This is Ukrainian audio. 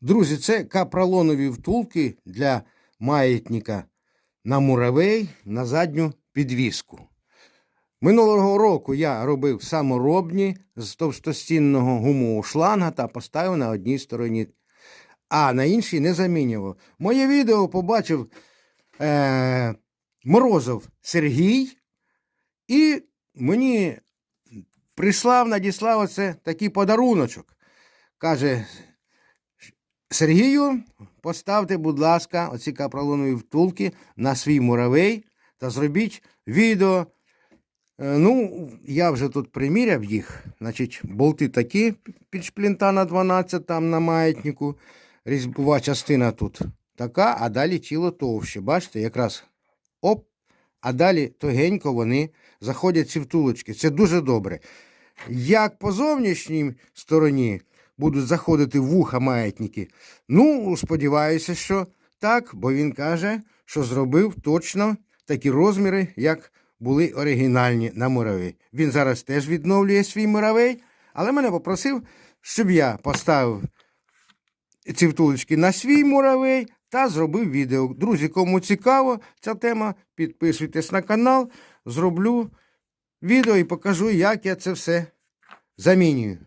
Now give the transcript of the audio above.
Друзі, це капролонові втулки для маятника на муравей на задню підвіску. Минулого року я робив саморобні з товстостінного гумового шланга та поставив на одній стороні, а на іншій не замінював. Моє відео побачив е- Морозов Сергій, і мені прислав, надіслав оце такий подаруночок. Каже, Сергію, поставте, будь ласка, оці капролонові втулки на свій муравей та зробіть відео. Е, Ну, я вже тут приміряв їх. Значить, болти такі під шплінта на 12 там на маятнику. Різьбова частина тут така, а далі тіло товще. Бачите, якраз оп, а далі тогенько вони заходять ці втулочки. Це дуже добре. Як по зовнішній стороні будуть заходити в вуха маятники, ну, сподіваюся, що так, бо він каже, що зробив точно такі розміри, як були оригінальні на муравей. Він зараз теж відновлює свій муравей, але мене попросив, щоб я поставив ці втулочки на свій муравей та зробив відео. Друзі, кому цікаво ця тема, підписуйтесь на канал, зроблю відео і покажу, як я це все замінюю.